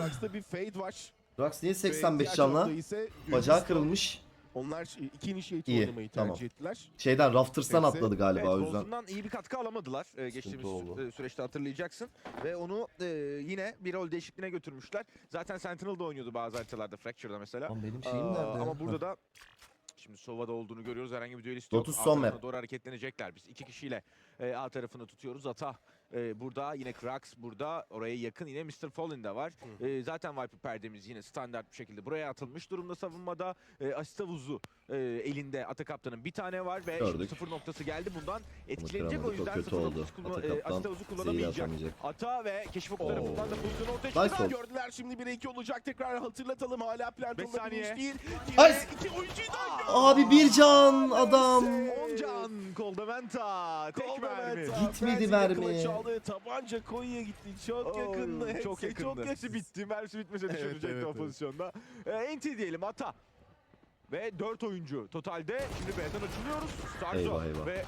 Krax'ta bir fade var. Drax niye Ve 85 diğer canla? Bacağı kırılmış. Onlar iki initiate İyi, oynamayı tercih tamam. ettiler. Şeyden Rafters'tan Neyse. atladı galiba Evet, o yüzden. Bolton'dan iyi bir katkı alamadılar e, geçtiğimiz oldu. e, süreçte hatırlayacaksın. Ve onu e, yine bir rol değişikliğine götürmüşler. Zaten Sentinel'da oynuyordu bazı haritalarda Fracture'da mesela. Lan benim Aa, şeyim nerede? ama burada da şimdi Sova'da olduğunu görüyoruz. Herhangi bir düelist yok. Lotus son map. doğru hareketlenecekler. Biz iki kişiyle e, A tarafını tutuyoruz. Ata e, burada yine Krax burada. Oraya yakın yine Mr. Fallen de var. E, zaten Viper perdemiz yine standart bir şekilde buraya atılmış durumda savunmada. E, asist havuzu e, elinde Ata Kaptan'ın bir tane var ve şimdi sıfır noktası geldi. Bundan etkilenecek o yüzden kötü sıfır oldu. noktası kullan- Ata e, Kaptan asist havuzu kullanamayacak. Ata ve keşif Oo. tarafından da pozisyon ortaya Nice çıktı. oldu. Gördüler şimdi 1'e 2 olacak. Tekrar hatırlatalım. Hala olabilmiş saniye. değil. Nice. İki oyuncuyu da Abi bir can adam. Oncan Koldamenta tek mermi. Gitmedi mermi. Aldı. Tabanca koyuya gitti. Çok Oo, yakında. Çok Hepsi yakında. Çok yakın. Hepsi bitti. Mersi bitmese Evet, düşürecekti evet, o evet. pozisyonda. Ee, NT diyelim Ata. Ve 4 oyuncu totalde. Şimdi B'den açılıyoruz. Starzo Eyvah, eyvah. ve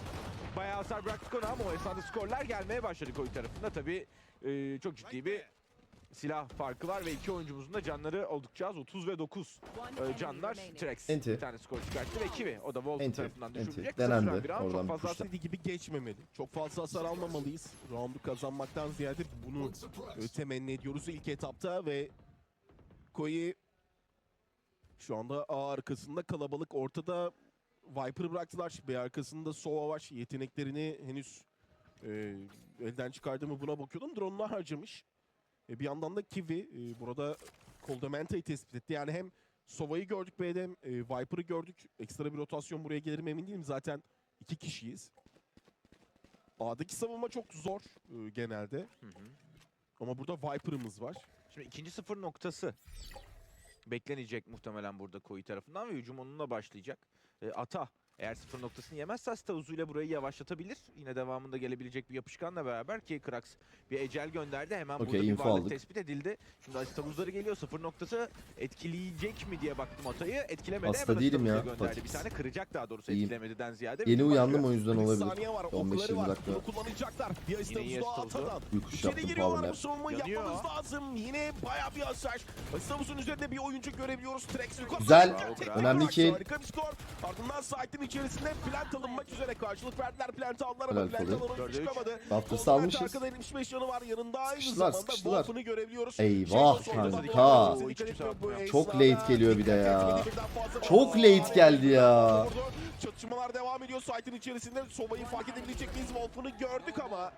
bayağı hasar bıraktık ona ama o esnada skorlar gelmeye başladı koyu tarafında. Tabii e, çok ciddi bir silah farkı var ve iki oyuncumuzun da canları oldukça az. 30 ve 9 e, canlar. Trex Enti. bir tane skor çıkarttı ve Kiwi. O da Enti, tarafından enti. düşürülecek. Denendi. Sıfır bir round, Oradan çok bir fazla puşla. Gibi geçmemeli. Çok fazla hasar almamalıyız. Roundu kazanmaktan ziyade bunu e, temenni ediyoruz ilk etapta ve Koyi şu anda A arkasında kalabalık ortada Viper'ı bıraktılar. B arkasında Sova var. Yeteneklerini henüz e, elden çıkardı mı buna bakıyordum. Drone'unu harcamış. E, bir yandan da Kiwi e, burada Coldamenta'yı tespit etti. Yani hem Sova'yı gördük B'de hem e, Viper'ı gördük. Ekstra bir rotasyon buraya gelir mi emin değilim. Zaten iki kişiyiz. A'daki savunma çok zor e, genelde. Hı hı. Ama burada Viper'ımız var. Şimdi ikinci sıfır noktası beklenecek muhtemelen burada Koyu tarafından ve hücum onunla başlayacak. E, Ata eğer sıfır noktasını yemezse Asta uzuyla burayı yavaşlatabilir. Yine devamında gelebilecek bir yapışkanla beraber ki Krax bir ecel gönderdi. Hemen Okey, burada bir varlık aldık. tespit edildi. Şimdi Asta buzları geliyor. Sıfır noktası etkileyecek mi diye baktım Ata'yı. Etkilemedi. Hasta Hemen değilim ya, Gönderdi. Bir tane kıracak daha doğrusu İyiyim. etkilemediden ziyade. Yeni uyandım başlıyor. o yüzden 40 olabilir. saniye var. 15-20 Okları var. dakika. Bunu kullanacaklar. Oldu. Ata'dan. Yokuş yaptım giriyorlar bu Yanıyor. yapmamız lazım. Yine bayağı bir hasar. Asistamızın üzerinde bir oyuncu görebiliyoruz. Trex yukarı Güzel. Önemli kill. Harika bir skor. Ardından site'in içerisinde plant alınmak üzere karşılık verdiler. Plant aldılar ama Helal plant Fodil. alan oyuncu Dörde üç. çıkamadı. Kolda almışız. Arkada 75 yanı var. Yanında aynı Sıkıştılar, zamanda sıkıştılar. Wolf'unu görebiliyoruz. Eyvah Şey kanka. Çok late geliyor bir de ya. Çok late geldi ya. Çatışmalar devam ediyor. Site'in içerisinde Sova'yı fark edebilecek miyiz? Wolf'unu gördük ama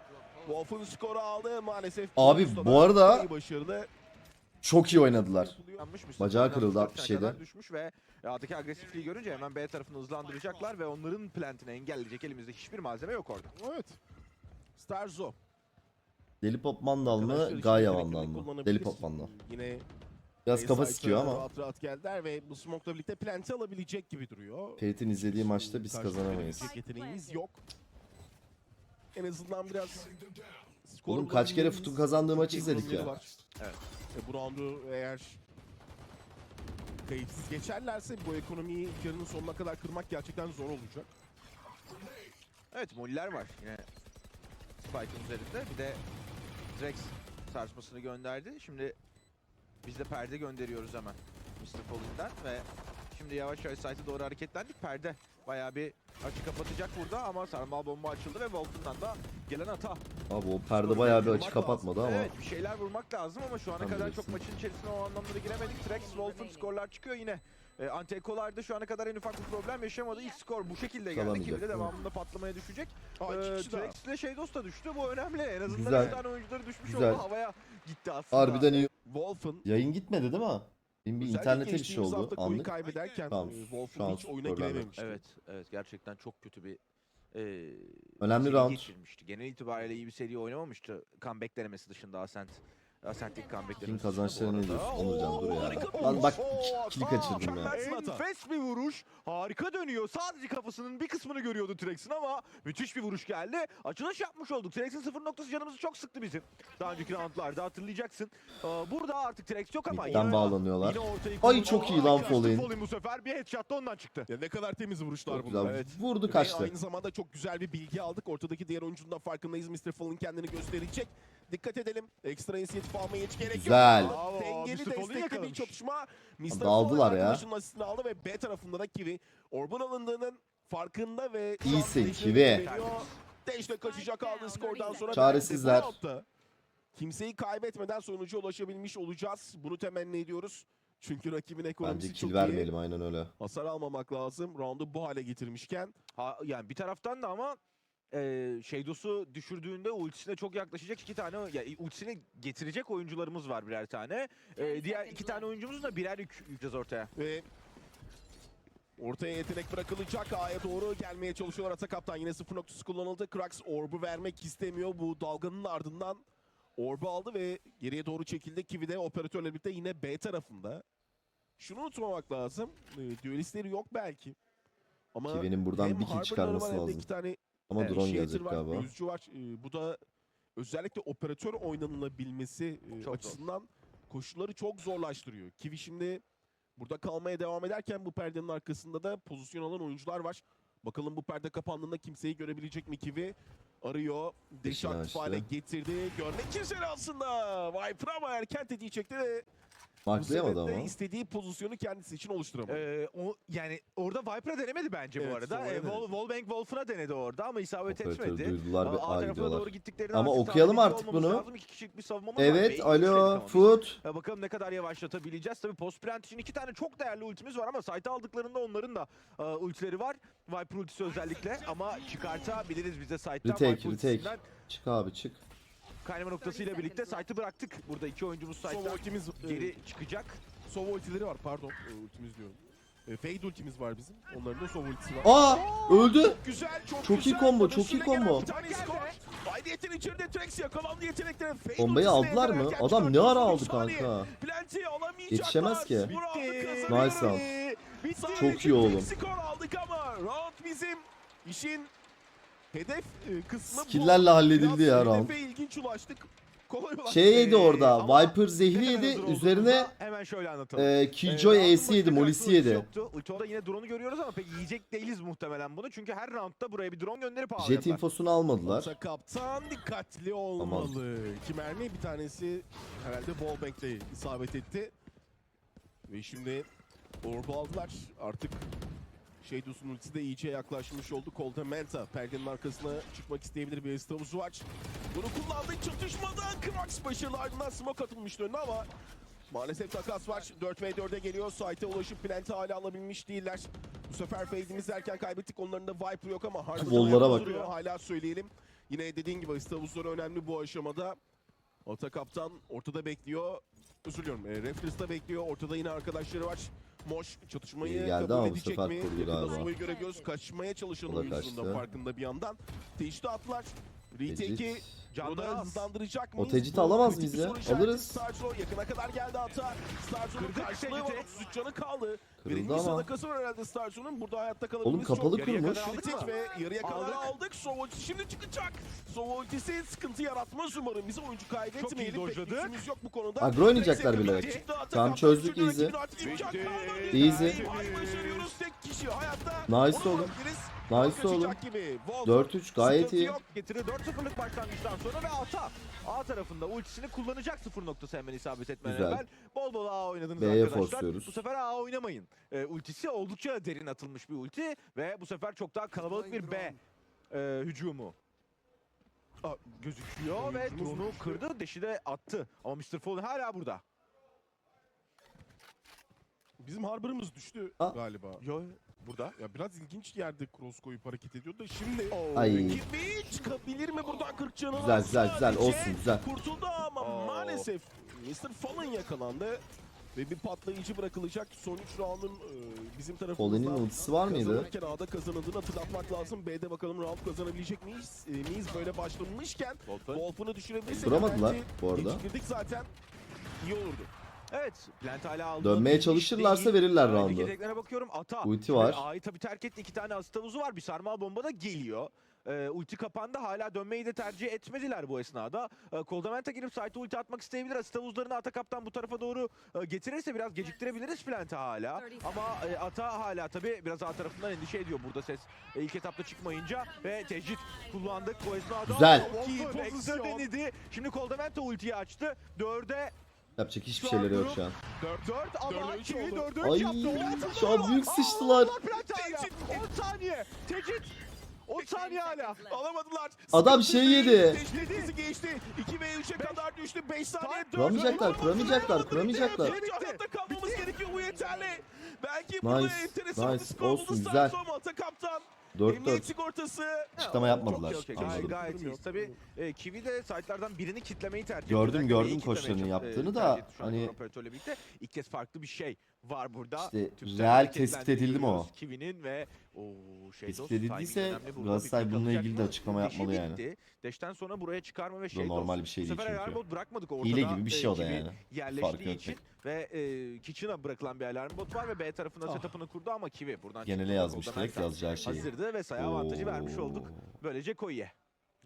Wolf'un skoru aldı maalesef. Abi, bu da arada-. Çok iyi oynadılar. Bacağı kırıldı uzaktan 67'de. kadar Düşmüş ve A'daki agresifliği görünce hemen B tarafını hızlandıracaklar ve onların plantini engelleyecek elimizde hiçbir malzeme yok orada. Evet. Starzo. Deli Pop Mandal mı? Gaia Vandal mı? Deli Pop Mandal. Yine Biraz kafa sıkıyor ama. Rahat rahat geldiler ve bu smoke'la birlikte plant'i alabilecek gibi duruyor. Ferit'in izlediği maçta biz kazanamayız. Yeteneğimiz yok. En azından biraz Oğlum kaç kere futun kazandığı maçı izledik ya. var. Evet. E, bu roundu eğer kayıpsız geçerlerse bu ekonomiyi yarının sonuna kadar kırmak gerçekten zor olacak. Evet Molliler var yine Spike'ın üzerinde. Bir de Drex sarsmasını gönderdi. Şimdi biz de perde gönderiyoruz hemen Mr. Fallen'den ve şimdi yavaş yavaş site'e doğru hareketlendik. Perde bayağı bir açı kapatacak burada ama sarmal bomba açıldı ve Wolf'undan da gelen hata. Abi o perde bayağı bir açı kapatmadı ama. Evet bir şeyler vurmak lazım ama şu ana Tam kadar bilirsin. çok maçın içerisine o anlamda da giremedik. Trex, Wolfen skorlar çıkıyor yine. E, Antekolar'da şu ana kadar en ufak bir problem yaşamadı. İlk skor bu şekilde geldi. Kalamayacak, Kimi de değil mi? devamında patlamaya düşecek. Aa, Ee. Trex ile Shadows da düştü. Bu önemli. En azından Güzel. üç tane oyuncuları düşmüş Güzel. oldu. Havaya gitti aslında. Harbiden iyi. Wolf'un Yayın gitmedi değil mi? Benim bir özellikle internete bir şey geçtiğimiz oldu. hafta koyu Anlık. kaybederken Tamam, e, şu Wolf'un an hiç oyuna problem yok. girememişti. Evet, evet gerçekten çok kötü bir e, Önemli seri round. geçirmişti. Genel itibariyle iyi bir seri oynamamıştı. Comeback denemesi dışında Ascent. Ascent'lik comeback Kim denemesi kazançları dışında bu ne arada. diyorsun? Onurcan dur ya. Lan bak kili kaçırdım ya. Enfes bir vuruş. Harika dönüyor. Sadece kafasının bir kısmını görüyordu Trex'in ama müthiş bir vuruş geldi. Açılış yapmış olduk. Trex'in sıfır noktası canımızı çok sıktı bizim. Daha önceki roundlarda hatırlayacaksın. Ee, Burada artık Trex yok ama Midden yine- bağlanıyorlar. Ay çok iyi lan Fallen. Fallen bu sefer bir headshot da ondan çıktı. Ya ne kadar temiz vuruşlar bunlar. Evet. Vurdu Ve kaçtı. aynı zamanda çok güzel bir bilgi aldık. Ortadaki diğer oyuncunun da farkındayız. Mr. Fallen kendini gösterecek. Dikkat edelim. Ekstra inisiyatif almaya hiç gerek Güzel. yok. Bravo, Dengeli Mr. Destekli bir yakalamış. çatışma. Mr. Daldılar ya. arkadaşının asistini aldı ve B tarafında da Kiwi. Orbun alındığının farkında ve şu an İyisin, Kiwi. veriyor. Dash de kaçacak aldığı skordan sonra. Çaresizler. bu Kimseyi kaybetmeden sonuca ulaşabilmiş olacağız. Bunu temenni ediyoruz. Çünkü rakibin ekonomisi Bence çok kill iyi. vermeyelim aynen öyle. Hasar almamak lazım. Round'u bu hale getirmişken. Ha, yani bir taraftan da ama e, Shadows'u düşürdüğünde ultisine çok yaklaşacak iki tane ya ultisini getirecek oyuncularımız var birer tane. E, diğer iki tane oyuncumuzun da birer yük yükleyeceğiz ortaya. Ve ortaya yetenek bırakılacak. A'ya doğru gelmeye çalışıyorlar. Ata kaptan yine sıfır noktası kullanıldı. Krax orb'u vermek istemiyor. Bu dalganın ardından orb'u aldı ve geriye doğru çekildi. Kiwi de operatörle birlikte yine B tarafında. Şunu unutmamak lazım. E, düelistleri yok belki. Ama Kiwi'nin buradan bir kill çıkarması lazım. iki tane Ama drone gelecek var, galiba. Gözcü var. Ee, bu da özellikle operatör oynanılabilmesi e, Çok zor. açısından koşulları çok zorlaştırıyor. Kiwi şimdi burada kalmaya devam ederken bu perdenin arkasında da pozisyon alan oyuncular var. Bakalım bu perde kapandığında kimseyi görebilecek mi Kiwi? Arıyor. Deş Deşini aktif açtı. hale getirdi. Görmek üzere aslında. Viper ama erken tetiği çekti ve Marklayamadı ama. istediği pozisyonu kendisi için oluşturamadı. E, o yani orada Viper'a denemedi bence Evet, bu arada. E, denedi. Wall, Wallbang Wolf'una denedi orada ama isabet Operatör etmedi. duydular ve A A tarafına gidiyorlar. doğru gittiklerinde Ama okuyalım tahmin artık olmamız bunu. Lazım. İki kişilik bir savunmamız var. Evet şey alo. Food. Ya bakalım ne kadar yavaşlatabileceğiz. Tabii post plant için iki tane çok değerli ultimiz var ama site aldıklarında onların da e, ultileri var. Viper ultisi özellikle ama çıkartabiliriz bize site'den. Retake, Viper retake. ultisinden Çık abi çık. Kaynama noktasıyla birlikte site'ı bıraktık. Burada iki oyuncumuz site'dan ultimiz geri geri çıkacak. Sova ultileri var pardon. Ee, ultimiz diyorum. Ee, Fade ultimiz var bizim. Onların da Sova ultisi var. Aa öldü. Güzel, çok, Çok iyi güzel. combo, Bunun çok iyi combo. Aidiyet'in içeride Trex yakalandı yeteneklerin. Bombayı aldılar mı? Adam ne ara 33 aldı kanka? Planti alamayacaklar. Yetişemez ki. Nice round. Çok iyi oğlum. Skor aldık ama round bizim. İşin hedef e, kısmı. Skill'lerle halledildi ya round. Hedefe ilginç ulaştık. Şey yedi Ee, orada. Viper zehri yedi. Üzerine hemen şöyle anlatalım. e, Ee, Killjoy round'un E'si yedi. Molisi yedi. Yoktu. Ulti orada yine drone'u görüyoruz ama pek yiyecek değiliz muhtemelen bunu. Çünkü her roundda buraya bir drone gönderip Jet ağlayacaklar. infosunu almadılar. Kaptan dikkatli olmalı. İki mermi bir tanesi herhalde wallbang'de isabet etti. Ve şimdi orbu aldılar. Artık Shadows'un ultisi de iyice yaklaşmış oldu. Kolda Menta perdenin arkasına çıkmak isteyebilir bir estavuzu var. Bunu kullandı çatışmada Krax başarılı ardından smoke atılmıştı önüne ama maalesef takas var. 4v4'e geliyor. Site'e ulaşıp plant'i hala alabilmiş değiller. Bu sefer fade'imiz erken kaybettik. Onların da Viper yok ama ayakta bak. duruyor. Hala söyleyelim. Yine dediğin gibi istavuzları önemli bu aşamada. Ata kaptan ortada bekliyor. Özür diliyorum. E, Raptors da bekliyor. Ortada yine arkadaşları var. Moş çatışmayı İyi geldi kabul ama bu edecek sefer mi? kurdu Yakında galiba. Sova'yı görebiliyoruz. Kaçmaya çalışan O da oyuncunun da kaçtı. farkında bir yandan. Teşhit attılar. Retake'i Tecrit. Canları hızlandıracak O mıyız? tecrit Bu alamaz kritik mıyız bir ya? soru işareti. Alırız. Starzo yakına kadar geldi hata. Starzo'nun karşılığı var. tecriti. 33 canı kaldı. Kırıldı Birinci ama. sadakası var herhalde Starzo'nun. Burada hayatta Oğlum kalabilmesi kapalı zor. Yarıya kırmış. kadar aldık Kritik mı? ve yarıya kadar Aldık. aldık. Sova ultisi şimdi çıkacak. Sova ultisi sıkıntı yaratmaz umarım. Bize oyuncu kaybetmeyelim. Çok iyi dojladık. lüksümüz yok bu konuda. Agro oynayacaklar bile. atak Tamam, çözdük, easy. Easy. Başarıyoruz tek kişi hayatta. Nice oğlum. Nice oğlum. gibi. Wolf 4-3 gayet iyi. Yok. Getiri 4-0'lık başlangıçtan sonra ve Ata. A tarafında ultisini kullanacak 0 noktası hemen isabet etmeden Güzel. evvel. Bol bol A oynadınız B'ye arkadaşlar. forsuyoruz. Bu sefer A oynamayın. Ee, ultisi oldukça derin atılmış bir ulti ve bu sefer çok daha kalabalık bir B e, hücumu Aa, gözüküyor ve düştü. kırdı. Deşi de attı. Ama Mr. Fallen hala burada. Bizim Harbor'ımız düştü Aa. galiba. Yo, burada. Ya biraz ilginç yerde cross koyup hareket ediyor da şimdi Ay. Gibi çıkabilir mi buradan 40 canı Güzel var güzel güzel sadece. olsun güzel. Kurtuldu ama Oo. maalesef Mr. Fallen yakalandı. Ve bir patlayıcı bırakılacak. Son 3 round'un e, bizim tarafımızdan Fallen'in ultisi var mıydı? kazanırken A'da kazanıldığını hatırlatmak lazım. B'de bakalım round kazanabilecek miyiz? E, miyiz böyle başlamışken. Wolf'unu düşürebilirsek Duramadılar bu arada. geçirdik zaten iyi olurdu. Evet, Plant hala aldı. Dönmeye çalışırlarsa değil. verirler roundu. yeteneklere bakıyorum. Ata. Ulti var. A'yı tabii terk etti. İki tane asist havuzu var. Bir sarmal bomba da geliyor. Ee, ulti kapandı. Hala dönmeyi de tercih etmediler bu esnada. Ee, Koldamenta girip site'e ulti atmak isteyebilir. Asist havuzlarını Ata kaptan bu tarafa doğru e, getirirse biraz geciktirebiliriz Plant'i hala. Ama e, Ata hala tabii biraz A tarafından endişe ediyor burada ses. E, ilk etapta çıkmayınca ve tecrit kullandık. Bu esnada Güzel. Dexter denedi. Şimdi Koldamenta ultiyi açtı. Dörde Yapacak hiçbir şeyleri yok şu an. 4 ama Dörde üç oldu. 4'e 3 Ay, yaptı. şu an büyük sıçtılar. Tecrit 10 saniye. Tecrit 10 saniye hala. Alamadılar. Adam şey yedi. Geçti, geçti. 2 ve 3'e kadar düştü. 5 saniye. Kuramayacaklar, kuramayacaklar, kuramayacaklar. Hayatta kalmamız gerekiyor bu yeterli. Belki burada enteresan bir nice. skor Olsun, güzel. Ata kaptan. 4-4. Emniyet sigortası. Açıklama yapmadılar, Çok iyi, okey. anladım. Gayet, gayet iyi. Tabii e, Kiwi de site'lardan birini kitlemeyi tercih Gördüm, Özellikle gördüm kitlemeyi koçlarının çok, e, yaptığını da, etti hani- operatörle birlikte. İlk kez farklı bir şey var burada. İşte real tespit edildi mi o? Kiwi'nin ve o şey Tespit edildiyse Galatasaray bununla ilgili de açıklama yapmalı yani. Deşten sonra buraya çıkarma ve şey normal bir şey Bu değil sefer çünkü. bırakmadık ortada. Hile gibi bir şey o da yani. Farkı için yok ve e, Kitchen'a bırakılan bir alarm bot var ve B tarafına Ah. setup'ını kurdu ama Kiwi buradan Genele yazmış direkt yazacağı şeyi. Hazırdı ve sayı avantajı vermiş olduk. Böylece Koi'ye.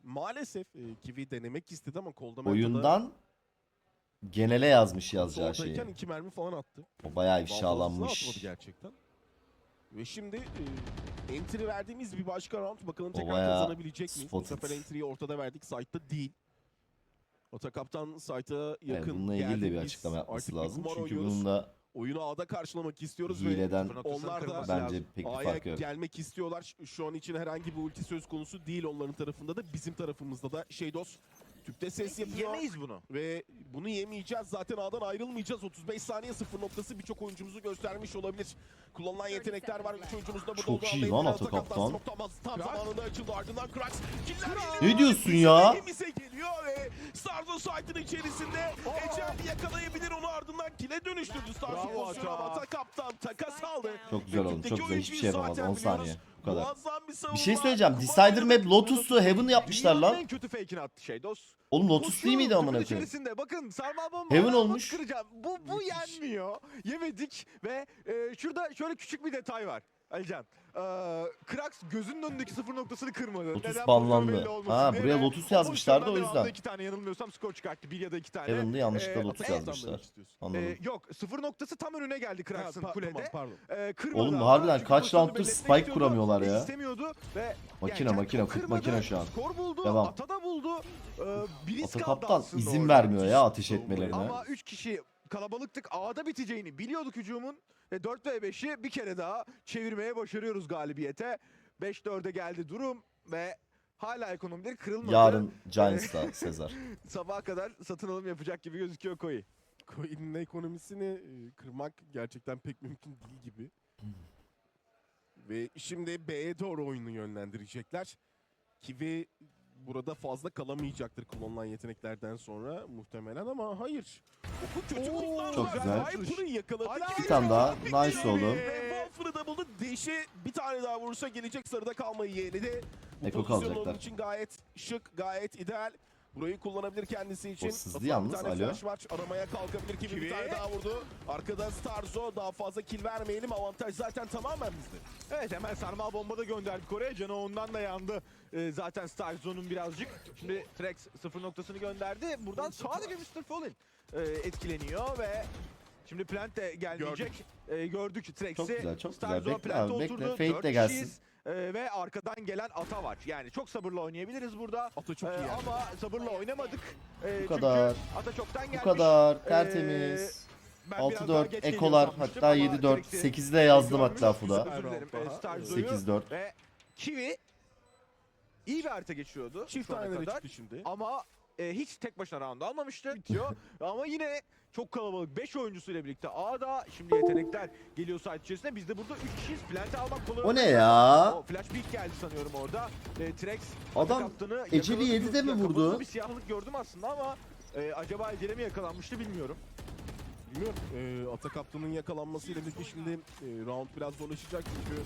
Maalesef e, Kiwi denemek istedi ama kolda Oyundan genele yazmış yazacağı şeyi. Oradayken iki mermi falan attı. O bayağı ifşalanmış. gerçekten. Ve şimdi e, entry verdiğimiz bir başka round. Bakalım tekrar bayağı kazanabilecek miyiz? Bu sefer entry'yi ortada verdik. Site'da değil. Ata kaptan site'a yakın bununla ilgili de geldi. bir açıklama yapması lazım. Çünkü bunun da Oyunu A'da karşılamak istiyoruz ve hileden onlar da bence lazım. pek bir fark yok. gelmek istiyorlar. Şu- Şu an için herhangi bir ulti söz konusu değil onların tarafında da. Bizim tarafımızda da Şeydos tüpte ses yapıyor. Yemeyiz bunu. Ve bunu yemeyeceğiz. Zaten A'dan ayrılmayacağız. 35 saniye sıfır noktası birçok oyuncumuzu göstermiş olabilir. Kullanılan yetenekler var. 3 oyuncumuz da burada Çok iyi lan Atakaptan kaptan. Tam zamanında açıldı. Ardından Krax. Ne diyorsun ya? Elimize geliyor ve Starzo site'ın içerisinde Ecel yakalayabilir onu ardından kile dönüştürdü Bravo pozisyonu ama Ata kaptan takas aldı. Çok güzel oldu. Çok güzel. Hiçbir şey yapamaz. zaten 10 saniye. Kadar. Bir şey söyleyeceğim. Decider. Map Lotus'u Heaven yapmışlar Dünyanın lan. en kötü fake'ini attı şey dost. Oğlum Lotus değil miydi amına Tüpün koyayım? içerisinde bakın sarmal bomba. Heaven hala olmuş. Kıracağım. Bu, bu yenmiyor. Yemedik ve e, şurada şöyle küçük bir detay var. Alican. Ee, Krax gözünün önündeki sıfır noktasını kırmadı. Lotus Neden banlandı. Ha, diye buraya ve Lotus yazmışlardı, o yüzden. iki tane yanılmıyorsam skor çıkarttı. Bir ya da iki tane. Heaven'da yanlışlıkla Ee, Lotus yazmışlar. Ee, Anladım. yok sıfır noktası tam önüne geldi Krax'ın pa- kulede. pardon. Ee, kırmadı Oğlum harbiden kaç rounddur spike kuramıyorlar ya. İstemiyordu ve Makine, yani makine, kırmadı, makine şu an. Skor buldu. Devam. Ata da buldu. Ee, Ata kaptan izin vermiyor ya ateş etmelerine. Ama 3 kişi kalabalıktık. A'da biteceğini biliyorduk hücumun. Ve 4 ve 5'i bir kere daha çevirmeye başarıyoruz galibiyete. 5-4'e geldi durum ve hala ekonomileri kırılmadı. Yarın Giants'ta Sezar. Sabaha kadar satın alım yapacak gibi gözüküyor Koyi. Coin'in ekonomisini e, kırmak gerçekten pek mümkün değil gibi. Ve şimdi B'ye doğru oyunu yönlendirecekler. Kiwi burada fazla kalamayacaktır kullanılan yeteneklerden sonra muhtemelen ama hayır. Oku kötü Oo, kullandılar. Çok güzel. Viper'ı yakaladı. Bir tane daha. Nice oğlum. Wolfer'ı da buldu. Deşi bir tane daha vurursa gelecek sarıda kalmayı yeğledi. Bu Eko pozisyon kalacaklar. onun için gayet şık, gayet ideal. Burayı kullanabilir kendisi için. O sızdı yalnız, Bir tane alo. var. Aramaya kalkabilir gibi bir tane daha vurdu. Arkada Starzo daha fazla kill vermeyelim. Avantaj zaten tamamen bizde. Evet hemen sarmal bomba da gönderdik oraya. Canı ondan da yandı. Ee, zaten Starzone'un birazcık. Şimdi Trex sıfır noktasını gönderdi. Buradan sadece Mr. Fallen e, etkileniyor ve Şimdi Plant de gelmeyecek. Gördük, gördük Trex'i. Çok güzel, çok güzel. Bekle abi, bekle. Dört de gelsin. Ee, ve arkadan gelen Ata var. Yani çok sabırla oynayabiliriz burada. Ata çok Ee, iyi yani. ama sabırla oynamadık. Ee, Bu kadar. Çünkü Ata çoktan Bu gelmiş. kadar Ee, tertemiz. daha 6-4 geç ekolar hatta ama 7-4 Trex'i 8'de yazdım hatta Fuda. Özür dilerim. Daha. Ee, Starzone'u 8-4. ve Kiwi iyi bir harita geçiyordu Çift şu ana tanelere kadar. çıktı şimdi. Ama e, hiç tek başına round almamıştı. Bitiyor. Ama yine çok kalabalık. 5 oyuncusuyla birlikte A'da şimdi yetenekler geliyor site içerisinde. Biz de burada 3 kişiyiz. Plant'i almak kolay O ne ya? O flash peek geldi sanıyorum orada. E, Trex Adam Eceli yakaladı. yedi de mi Kafasında vurdu? Bir siyahlık gördüm aslında ama e, acaba Ecele mi yakalanmıştı bilmiyorum. Bilmiyorum. Ee, Ata kaptanın yakalanmasıyla birlikte şimdi e, round biraz zorlaşacak çünkü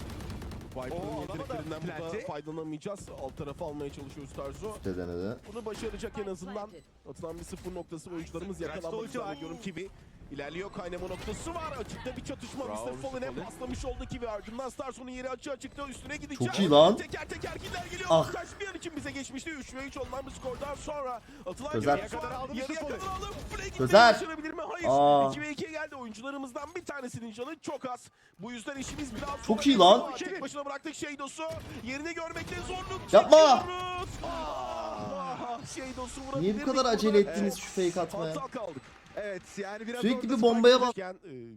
Viper'ın yeteneklerinden burada faydalanamayacağız. Alt tarafa almaya çalışıyor Starzo. İşte denedi. Bunu başaracak en azından. Atılan bir sıfır noktası oyuncularımız yakalanmak var. zannediyorum Kiwi. İlerliyor kaynama noktası var. Açıkta bir çatışma. Bravo, Mr. Fallen. paslamış oldu Kiwi. Ardından Starson'un yeri açığa çıktı. Üstüne gidecek. Çok iyi lan. Teker teker killer geliyor. Ah. Kaç bir an için bize geçmişti. 3 ve 3 olunan bir skordan sonra atılan Sözer. geriye kadar aldı. Yarıya kadar aldı. Frey gitmeyi başarabilir mi? Hayır. Aa. 2 ve 2'ye geldi. Oyuncularımızdan bir tanesinin canı çok az. Bu yüzden işimiz biraz Çok iyi lan. Tek başına bıraktık Şeydos'u. Yerini görmekte zorluk Yapma. çekiyoruz. Ah, Niye bu kadar acele ettiniz şu fake atmaya? Aptal kaldık. Evet yani biraz Sürekli bir bombaya bak. E,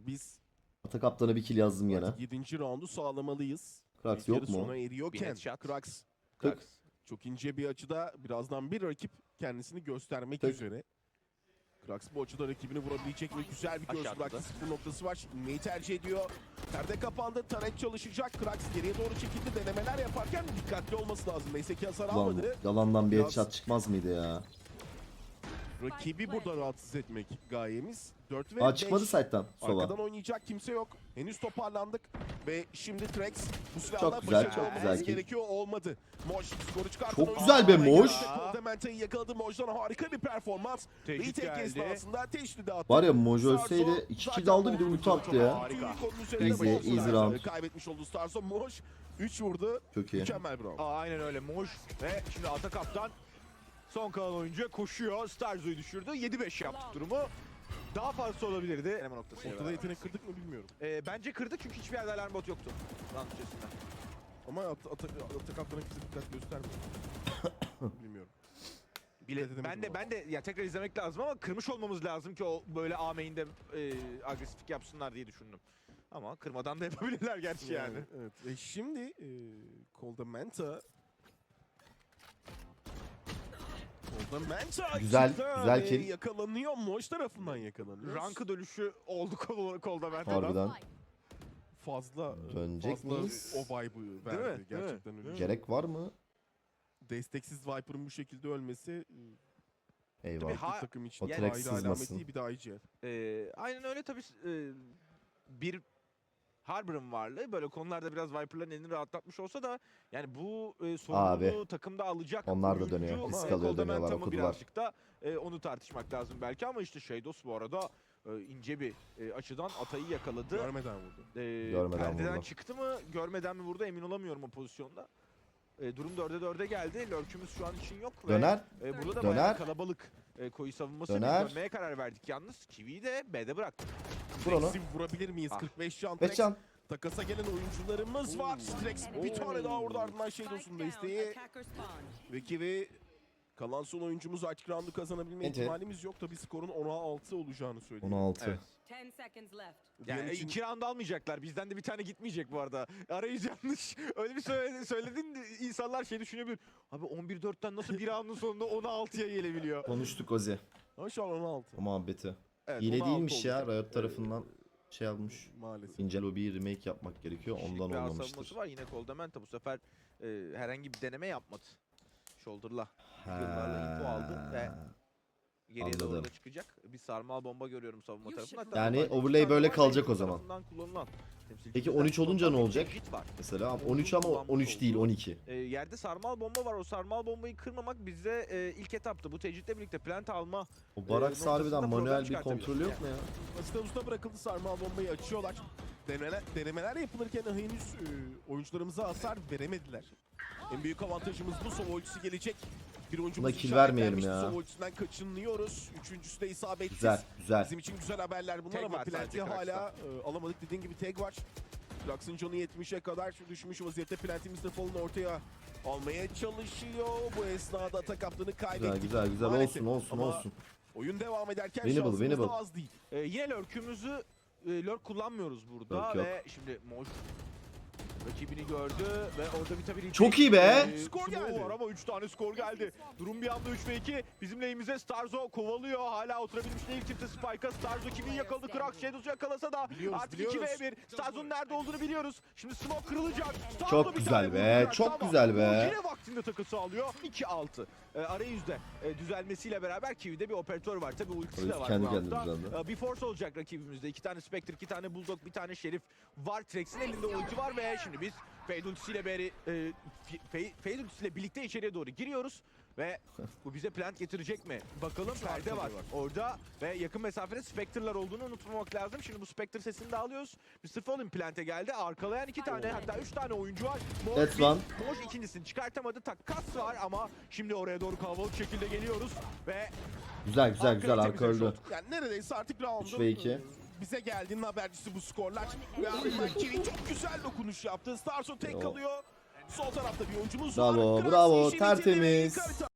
biz Ata kaptana bir kill yazdım gene. 7. roundu sağlamalıyız. Krax yok mu? sona eriyorken headshot. Krax Tık. çok ince bir açıda birazdan bir rakip kendisini göstermek Tık. üzere. Krax bu açıda rakibini vurabilecek mi? Güzel bir göz Aşağıda bıraktı. Sıfır noktası var. İnmeyi tercih ediyor. Perde kapandı. Taret çalışacak. Krax geriye doğru çekildi. Denemeler yaparken dikkatli olması lazım. Neyse ki hasar Ulan almadı. yalandan bir headshot çıkmaz mıydı ya? Rakibi burada rahatsız etmek gayemiz. 4 ve Aa 5. çıkmadı site'tan Arkadan oynayacak kimse yok. Henüz toparlandık ve şimdi Trex bu silahla Çok güzel, çok güzel kill. gerekiyor olmadı. Moj skoru çıkarttı. Çok güzel be Moj. Koldementa'yı yakaladı. Moj'dan harika bir performans. Tehdit Retake geldi. esnasında teşhidi de attı. Var ya Starzo ölseydi 2 zaten kill aldı bir de ulti attı ya. Harika. Easy, round. Kaybetmiş oldu Starzo. Moj 3 vurdu. Çok iyi. Mükemmel bir round. Aa, aynen öyle Moj ve şimdi Ata Kaptan son kalan oyuncu koşuyor. Starzo'yu düşürdü. 7-5 yaptık durumu. Daha fazla olabilirdi. Deneme noktası. Ortada yetenek kırdık mı bilmiyorum. Ee, bence kırdık çünkü hiçbir yerde alarm bot yoktu. Round içerisinde. Ama ata, ata, ata kaptana kimse dikkat göstermiyor. bilmiyorum. Bile, ben de ama. ben de ya tekrar izlemek lazım ama kırmış olmamız lazım ki o böyle A main'de e, agresiflik yapsınlar diye düşündüm. Ama kırmadan da yapabilirler gerçi yani. Evet. E şimdi e, Coldamenta Coldamenta Güzel, güzel kill. Yakalanıyor. Moş tarafından yakalanıyor. Rankı dönüşü oldu kol, kolda Menta'dan. Harbiden. fazla Dönecek fazla miyiz? o vibe'ı verdi. Değil mi? Gerçekten öyle. Değil mi? Gerek var mı? Desteksiz Viper'ın bu şekilde ölmesi e, Eyvah. Tabii ha- takım için O ayrı alamet sızmasın. değil bir daha IGL. Ee, aynen öyle tabii e, bir Harbor'ın varlığı böyle konularda biraz Viper'ların elini rahatlatmış olsa da yani bu e, sorumluluğu Abi, takımda alacak onlar da dönüyor. Risk alıyor, Coldamenta dönüyorlar, okudular. Birazcık da e, onu tartışmak lazım belki ama işte Shadows bu arada e, ince bir e, açıdan Atay'ı yakaladı. Görmeden vurdu. E, Görmeden perdeden vurdu. çıktı mı görmeden mi vurdu emin olamıyorum o pozisyonda. E, durum 4'e 4'e geldi. Lurk'ümüz şu an için yok. ve, Döner. e, burada da Döner. kalabalık e, koyu savunması. Döner. dönmeye karar verdik yalnız. Kiwi'yi de B'de bıraktık. Vur onu. Vurabilir miyiz? Ah. 45 can. 5 Trex. can. Takasa gelen oyuncularımız var. Strex bir tane daha vurdu ardından Shadows'un desteği. Ve Kiwi kalan son oyuncumuz artık roundu kazanabilme Bence- ihtimalimiz yok. Tabi skorun 10'a 6 olacağını söylüyor. 16. Evet. 10 seconds left. Yani için- iki round almayacaklar. Bizden de bir tane gitmeyecek bu arada. Arayüz yanlış. Öyle bir söyle, söyledin de insanlar şey düşünebilir. Abi 11-4'ten nasıl bir roundun sonunda 16'ya gelebiliyor? Konuştuk Ozi. Ama şu an 16. O muhabbeti. Evet, Hile 16 değilmiş ya. olacak. Riot tarafından şey almış. Maalesef. İncel o bir remake yapmak gerekiyor. Kişilik Ondan bir ağ olmamıştır. savunması var. Yine Coldamenta bu sefer e, herhangi bir deneme yapmadı. Shoulder'la Yıllarla info aldı ve geriye doğru da çıkacak. Bir sarmal bomba görüyorum savunma tarafından. Hatta Yani iki overlay böyle kalacak o zaman. tarafından kullanılan. Temsilci Peki güzel 13 olunca ne olacak? tecrit var. Mesela Onu 13 ama kullanmış 13 değil oldu. 12. E, yerde sarmal bomba var. O sarmal bombayı kırmamak bize e, ilk etapta bu tecritle birlikte plant alma O barak noktasında harbiden problem manuel bir kontrolü yok mu ya? Basit usta bırakıldı sarmal bombayı açıyorlar. Denemeler, denemeler yapılırken henüz e, oyuncularımıza hasar veremediler. En büyük avantajımız bu. Sova ultisi gelecek. Bir oyuncumuz Buna kill vermeyelim ya. Sova ultisinden kaçınıyoruz. Üçüncüsü de isabetsiz. Güzel, güzel. Bizim için güzel haberler bunlar Tag ama sadece hala e, alamadık. Dediğin gibi tag var. Flux'ın canı 70'e kadar düşmüş vaziyette Plant'i Mr. Fall'ın ortaya almaya çalışıyor. Bu esnada atak kaptığını Güzel kaybettik. güzel güzel Maalesef. olsun olsun Ama olsun. Oyun devam ederken Winnable, şansımız winnable. da az değil. E, yine lurkümüzü e, lurk kullanmıyoruz burada Lurk yok. ve şimdi Moş rakibini gördü ve orada bir tabii Çok iyi be. e, Skor geldi. var ama 3 tane skor geldi. Durum bir anda 3 ve 2. Bizim lehimize Starzo kovalıyor. Hala oturabilmiş değil kimse Spike'a. Starzo kimi yakaladı? Krak Shadows'u yakalasa da Biliyoruz, artık 2 biliyoruz. ve 1. Starzo'nun nerede olduğunu biliyoruz. Şimdi smoke kırılacak. Starzo Çok güzel be, çok güzel be. Yine vaktinde takası alıyor. 2-6. E, arayüzde e, düzelmesiyle beraber Kiwi'de bir operatör var. Tabii ultisi de var kendi düzeldi. Ee, Bir Force olacak rakibimizde. İki tane Spectre, iki tane Bulldog, bir tane Şerif var. Trex'in elinde ulti var ve şimdi biz Fade ultisiyle beri e, Fade ultisiyle birlikte içeriye doğru giriyoruz ve bu bize plant getirecek mi? Bakalım perde var orada ve yakın mesafede Spectre'lar olduğunu unutmamak lazım. Şimdi bu Spectre sesini de alıyoruz. Mr. Fallen plante geldi. Arkalayan iki tane hatta üç tane oyuncu var. That's one. Mor ikincisini çıkartamadı. Takas var ama şimdi oraya doğru kalabalık şekilde geliyoruz ve Güzel güzel güzel arka öldü. Yani neredeyse artık round'un ve e, bize geldiğinin habercisi bu skorlar. Ve Kevin çok güzel dokunuş yaptı. Starso tek Yo. kalıyor. Sol tarafta bir oyuncumuz Bravo, var. Bravo, ve tertemiz.